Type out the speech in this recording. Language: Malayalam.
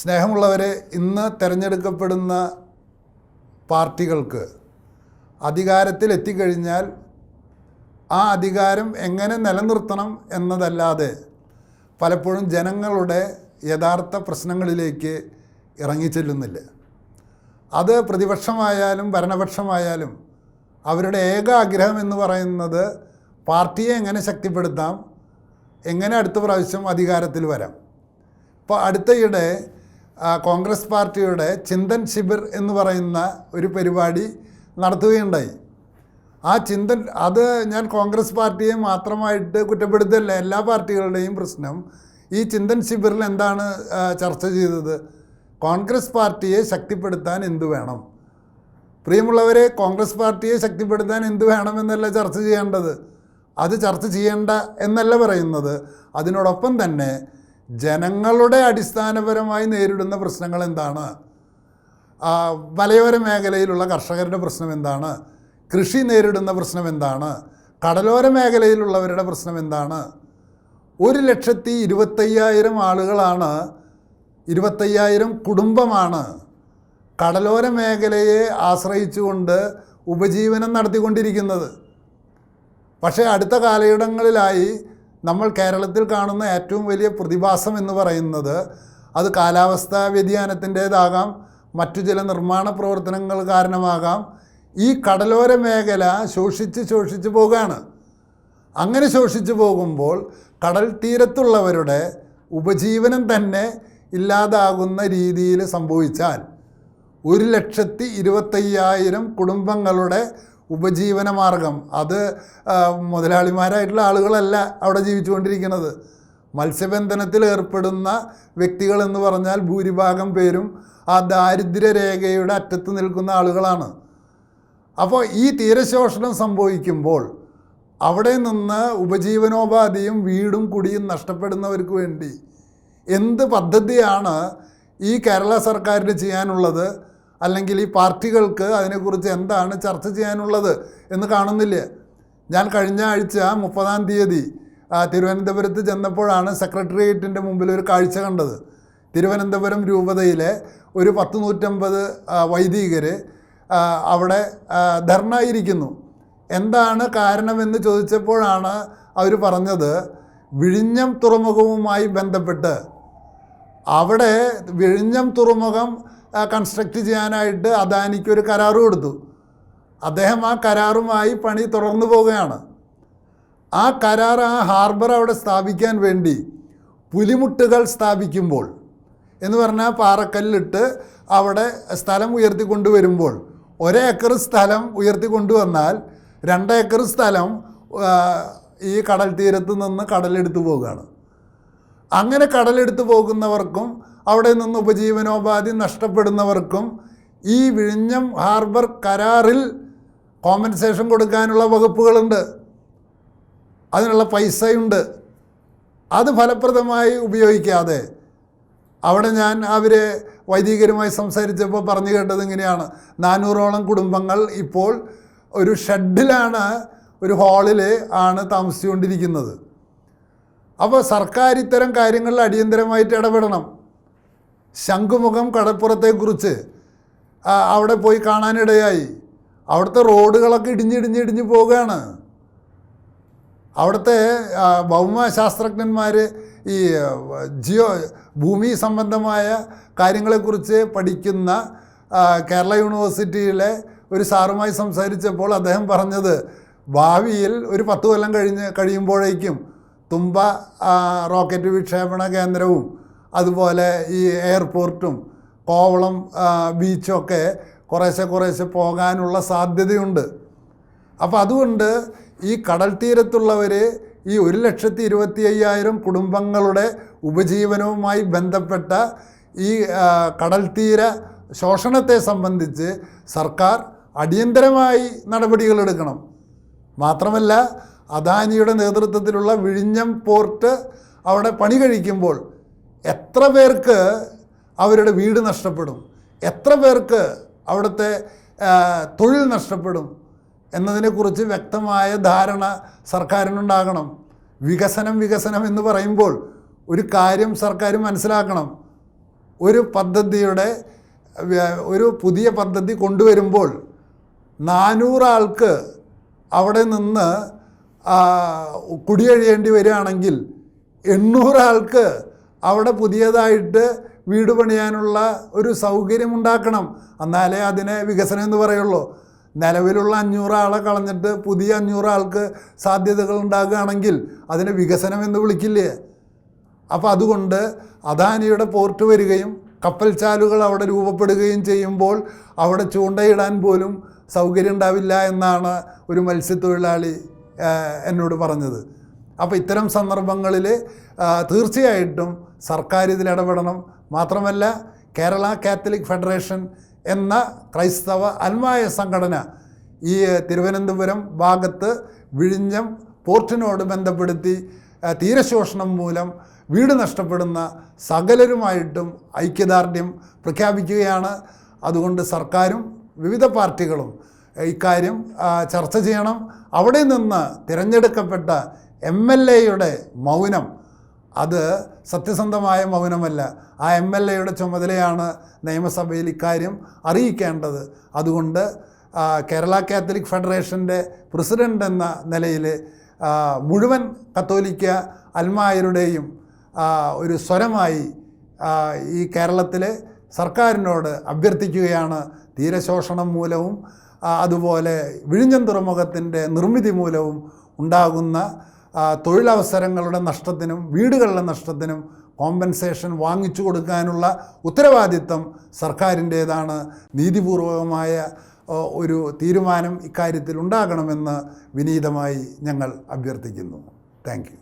സ്നേഹമുള്ളവരെ ഇന്ന് തിരഞ്ഞെടുക്കപ്പെടുന്ന പാർട്ടികൾക്ക് അധികാരത്തിൽ എത്തിക്കഴിഞ്ഞാൽ ആ അധികാരം എങ്ങനെ നിലനിർത്തണം എന്നതല്ലാതെ പലപ്പോഴും ജനങ്ങളുടെ യഥാർത്ഥ പ്രശ്നങ്ങളിലേക്ക് ഇറങ്ങിച്ചെല്ലുന്നില്ല. അത് പ്രതിപക്ഷമായാലും ഭരണപക്ഷമായാലും അവരുടെ ഏക ആഗ്രഹം എന്ന് പറയുന്നത് പാർട്ടിയെ എങ്ങനെ ശക്തിപ്പെടുത്താം എങ്ങനെ അടുത്ത പ്രാവശ്യം അധികാരത്തിൽ വരാം. ഇപ്പോൾ അടുത്തയിടെ കോൺഗ്രസ് പാർട്ടിയുടെ ചിന്തൻ ശിബിർ എന്ന് പറയുന്ന ഒരു പരിപാടി നടത്തുകയുണ്ടായി. ആ ചിന്തൻ അത് ഞാൻ കോൺഗ്രസ് പാർട്ടിയെ മാത്രമായിട്ട് കുറ്റപ്പെടുത്തല്ല എല്ലാ പാർട്ടികളുടെയും പ്രശ്നം. ഈ ചിന്തൻ ശിബിറിൽ എന്താണ് ചർച്ച ചെയ്തത്? കോൺഗ്രസ് പാർട്ടിയെ ശക്തിപ്പെടുത്താൻ എന്തു വേണം? പ്രിയമുള്ളവരെ കോൺഗ്രസ് പാർട്ടിയെ ശക്തിപ്പെടുത്താൻ എന്തു വേണമെന്നല്ല ചർച്ച ചെയ്യേണ്ടത്. അത് ചർച്ച ചെയ്യേണ്ട എന്നല്ല പറയുന്നത്. അതിനോടൊപ്പം തന്നെ ജനങ്ങളുടെ അടിസ്ഥാനപരമായി നേരിടുന്ന പ്രശ്നങ്ങൾ എന്താണ്? വലയോര മേഖലയിലുള്ള കർഷകരുടെ പ്രശ്നം എന്താണ്? കൃഷി നേരിടുന്ന പ്രശ്നം എന്താണ്? കടലോര മേഖലയിലുള്ളവരുടെ പ്രശ്നം എന്താണ്? ഒരു ലക്ഷത്തി ഇരുപത്തയ്യായിരം ആളുകളാണ് ഇരുപത്തയ്യായിരം കുടുംബമാണ് കടലോര മേഖലയെ ആശ്രയിച്ചുകൊണ്ട് ഉപജീവനം നടത്തിക്കൊണ്ടിരിക്കുന്നത്. പക്ഷേ അടുത്ത കാലഘട്ടങ്ങളിലായി നമ്മൾ കേരളത്തിൽ കാണുന്ന ഏറ്റവും വലിയ പ്രതിഭാസം എന്ന് പറയുന്നത് അത് കാലാവസ്ഥാ വ്യതിയാനത്തിന്റേതാകാം മറ്റു ചില നിർമ്മാണ പ്രവർത്തനങ്ങൾ കാരണമാകാം. ഈ കടലോര മേഖല ശോഷിച്ച് ശോഷിച്ച് പോകുകയാണ് അങ്ങനെ ശോഷിച്ചു പോകുമ്പോൾ കടൽ തീരത്തുള്ളവരുടെ ഉപജീവനം തന്നെ ഇല്ലാതാകുന്ന രീതിയിൽ സംഭവിച്ചാൽ ഒരു ലക്ഷത്തി ഇരുപത്തയ്യായിരം കുടുംബങ്ങളുടെ ഉപജീവന മാർഗം. അത് മുതലാളിമാരായിട്ടുള്ള ആളുകളല്ല അവിടെ ജീവിച്ചുകൊണ്ടിരിക്കുന്നത്. മത്സ്യബന്ധനത്തിൽ ഏർപ്പെടുന്ന വ്യക്തികൾ എന്ന് പറഞ്ഞാൽ ഭൂരിഭാഗം പേരും ആ ദാരിദ്ര്യരേഖയുടെ അറ്റത്ത് നിൽക്കുന്ന ആളുകളാണ്. അപ്പോൾ ഈ തീരശോഷണം സംഭവിക്കുമ്പോൾ അവിടെ നിന്ന് ഉപജീവനോപാധിയും വീടും കുടിയും നഷ്ടപ്പെടുന്നവർക്ക് വേണ്ടി എന്ത് പദ്ധതിയാണ് ഈ കേരള സർക്കാരിന് ചെയ്യാനുള്ളത്? അല്ലെങ്കിൽ ഈ പാർട്ടികൾക്ക് അതിനെക്കുറിച്ച് എന്താണ് ചർച്ച ചെയ്യാനുള്ളത് എന്ന് കാണുന്നില്ല? ഞാൻ കഴിഞ്ഞ ആഴ്ച മുപ്പതാം തീയതി തിരുവനന്തപുരത്ത് ചെന്നപ്പോഴാണ് സെക്രട്ടേറിയറ്റിന്റെ മുമ്പിൽ ഒരു കാഴ്ച കണ്ടത്. തിരുവനന്തപുരം രൂപതയിലെ ഒരു പത്ത് നൂറ്റമ്പത് വൈദികർ അവിടെ ധർണയിരിക്കുന്നു. എന്താണ് കാരണമെന്ന് ചോദിച്ചപ്പോഴാണ് അവർ പറഞ്ഞത് വിഴിഞ്ഞം തുറമുഖവുമായി ബന്ധപ്പെട്ട് അവിടെ വിഴിഞ്ഞം തുറമുഖം കൺസ്ട്രക്റ്റ് ചെയ്യാനായിട്ട് അദാനിക്ക് ഒരു കരാറ് കൊടുത്തു. അദ്ദേഹം ആ കരാറുമായി പണി തുടർന്നു പോവുകയാണ്. ആ കരാർ ആ ഹാർബർ അവിടെ സ്ഥാപിക്കാൻ വേണ്ടി പുലിമുട്ടുകൾ സ്ഥാപിക്കുമ്പോൾ എന്ന് പറഞ്ഞാൽ പാറക്കല്ലിട്ട് അവിടെ സ്ഥലം ഉയർത്തി ഉയർത്തിക്കൊണ്ടുവരുമ്പോൾ ഒരേക്കർ സ്ഥലം ഉയർത്തി കൊണ്ടുവന്നാൽ രണ്ടേക്കർ സ്ഥലം ഈ കടൽ തീരത്ത് നിന്ന് കടലെടുത്ത് പോവുകയാണ്. അങ്ങനെ കടലെടുത്ത് പോകുന്നവർക്കും അവിടെ നിന്ന് ഉപജീവനോപാധി നഷ്ടപ്പെടുന്നവർക്കും ഈ വിഴിഞ്ഞം ഹാർബർ കരാറിൽ കോമ്പൻസേഷൻ കൊടുക്കാനുള്ള വകുപ്പുകളുണ്ട്. അതിനുള്ള പൈസയുണ്ട്. അത് ഫലപ്രദമായി ഉപയോഗിക്കാതെ. അവിടെ ഞാൻ അവരെ വൈദികരുമായി സംസാരിച്ചപ്പോൾ പറഞ്ഞു കേട്ടത് ഇങ്ങനെയാണ്. നാനൂറോളം കുടുംബങ്ങൾ ഇപ്പോൾ ഒരു ഷെഡിലാണ് ഒരു ഹാളിൽ ആണ് താമസിച്ചുകൊണ്ടിരിക്കുന്നത്. അപ്പോൾ സർക്കാർ ഇത്തരം കാര്യങ്ങളിൽ അടിയന്തരമായിട്ട് ഇടപെടണം. ശംഖുമുഖം കടപ്പുറത്തെക്കുറിച്ച് അവിടെ പോയി കാണാനിടയായി. അവിടുത്തെ റോഡുകളൊക്കെ ഇടിഞ്ഞിടിഞ്ഞിടിഞ്ഞ് പോവുകയാണ്. അവിടുത്തെ ഭൗമശാസ്ത്രജ്ഞന്മാർ ഈ ജിയോ ഭൂമി സംബന്ധമായ കാര്യങ്ങളെക്കുറിച്ച് പഠിക്കുന്ന കേരള യൂണിവേഴ്സിറ്റിയിലെ ഒരു സാറുമായി സംസാരിച്ചപ്പോൾ അദ്ദേഹം പറഞ്ഞത് ഭാവിയിൽ ഒരു പത്ത് കൊല്ലം കഴിഞ്ഞ് കഴിയുമ്പോഴേക്കും തുമ്പ റോക്കറ്റ് വിക്ഷേപണ കേന്ദ്രവും അതുപോലെ ഈ എയർപോർട്ടും കോവളം ബീച്ചൊക്കെ കുറേശ്ശെ കുറേശ്ശെ പോകാനുള്ള സാധ്യതയുണ്ട്. അപ്പോൾ അതുകൊണ്ട് ഈ കടൽ തീരത്തുള്ളവർ ഈ ഒരു ലക്ഷത്തി ഇരുപത്തി അയ്യായിരം കുടുംബങ്ങളുടെ ഉപജീവനവുമായി ബന്ധപ്പെട്ട ഈ കടൽ തീര ശോഷണത്തെ സംബന്ധിച്ച് സർക്കാർ അടിയന്തരമായി നടപടികളെടുക്കണം മാത്രമല്ല അദാനിയുടെ നേതൃത്വത്തിലുള്ള വിഴിഞ്ഞം പോർട്ട് അവിടെ പണി കഴിക്കുമ്പോൾ എത്ര പേർക്ക് അവരുടെ വീട് നഷ്ടപ്പെടും? എത്ര പേർക്ക് അവിടുത്തെ തൊഴിൽ നഷ്ടപ്പെടും? എന്നതിനെക്കുറിച്ച് വ്യക്തമായ ധാരണ സർക്കാരിനുണ്ടാകണം. വികസനം വികസനം എന്ന് പറയുമ്പോൾ ഒരു കാര്യം സർക്കാർ മനസ്സിലാക്കണം. ഒരു പദ്ധതിയുടെ ഒരു പുതിയ പദ്ധതി കൊണ്ടുവരുമ്പോൾ നാനൂറാൾക്ക് അവിടെ നിന്ന് കുടിയൊഴിയേണ്ടി വരികയാണെങ്കിൽ എണ്ണൂറാൾക്ക് അവിടെ പുതിയതായിട്ട് വീട് പണിയാനുള്ള ഒരു സൗകര്യമുണ്ടാക്കണം. എന്നാലേ അതിനെ വികസനം എന്ന് പറയുള്ളൂ. നിലവിലുള്ള അഞ്ഞൂറാളെ കളഞ്ഞിട്ട് പുതിയ അഞ്ഞൂറാൾക്ക് സാധ്യതകൾ ഉണ്ടാകുകയാണെങ്കിൽ അതിനെ വികസനം എന്ന് വിളിക്കില്ലേ? അപ്പോൾ അതുകൊണ്ട് അദാനിയുടെ പോർട്ട് വരികയും കപ്പൽ ചാലുകൾ അവിടെ രൂപപ്പെടുകയും ചെയ്യുമ്പോൾ അവിടെ ചൂണ്ടയിടാൻ പോലും സൗകര്യം ഉണ്ടാവില്ല എന്നാണ് ഒരു മത്സ്യത്തൊഴിലാളി എന്നോട് പറഞ്ഞത്. അപ്പോൾ ഇത്തരം സന്ദർഭങ്ങളിൽ തീർച്ചയായിട്ടും സർക്കാർ ഇതിൽ ഇടപെടണം. മാത്രമല്ല കേരള കാത്തലിക് ഫെഡറേഷൻ എന്ന ക്രൈസ്തവ അന്മായ സംഘടന ഈ തിരുവനന്തപുരം ഭാഗത്ത് വിഴിഞ്ഞം പോർട്ടിനോട് ബന്ധപ്പെടുത്തി തീരശോഷണം മൂലം വീട് നഷ്ടപ്പെടുന്ന സകലരുമായിട്ടും ഐക്യദാർഢ്യം പ്രഖ്യാപിക്കുകയാണ്. അതുകൊണ്ട് സർക്കാരും വിവിധ പാർട്ടികളും ഇക്കാര്യം ചർച്ച ചെയ്യണം. അവിടെ നിന്ന് തിരഞ്ഞെടുക്കപ്പെട്ട എം എൽ എയുടെ മൗനം അത് സത്യസന്ധമായ മൗനമല്ല. ആ എം എൽ എയുടെ ചുമതലയാണ് നിയമസഭയിൽ ഇക്കാര്യം അറിയിക്കേണ്ടത്. അതുകൊണ്ട് കേരള കാത്തലിക് ഫെഡറേഷന്റെ പ്രസിഡന്റ് എന്ന നിലയിൽ മുഴുവൻ കത്തോലിക്ക അൽമായരുടെയും ഒരു സ്വരമായി ഈ കേരളത്തിലെ സർക്കാരിനോട് അഭ്യർത്ഥിക്കുകയാണ്. തീരശോഷണം മൂലവും അതുപോലെ വിഴിഞ്ഞം തുറമുഖത്തിന്റെ നിർമ്മിതി മൂലവും ഉണ്ടാകുന്ന തൊഴിലവസരങ്ങളുടെ നഷ്ടത്തിനും വീടുകളുടെ നഷ്ടത്തിനും കോമ്പൻസേഷൻ വാങ്ങിച്ചു കൊടുക്കാനുള്ള ഉത്തരവാദിത്തം സർക്കാരിന്റേതാണ്. നീതിപൂർവകമായ ഒരു തീരുമാനം ഇക്കാര്യത്തിൽ ഉണ്ടാകണമെന്ന് വിനീതമായി ഞങ്ങൾ അഭ്യർത്ഥിക്കുന്നു. താങ്ക്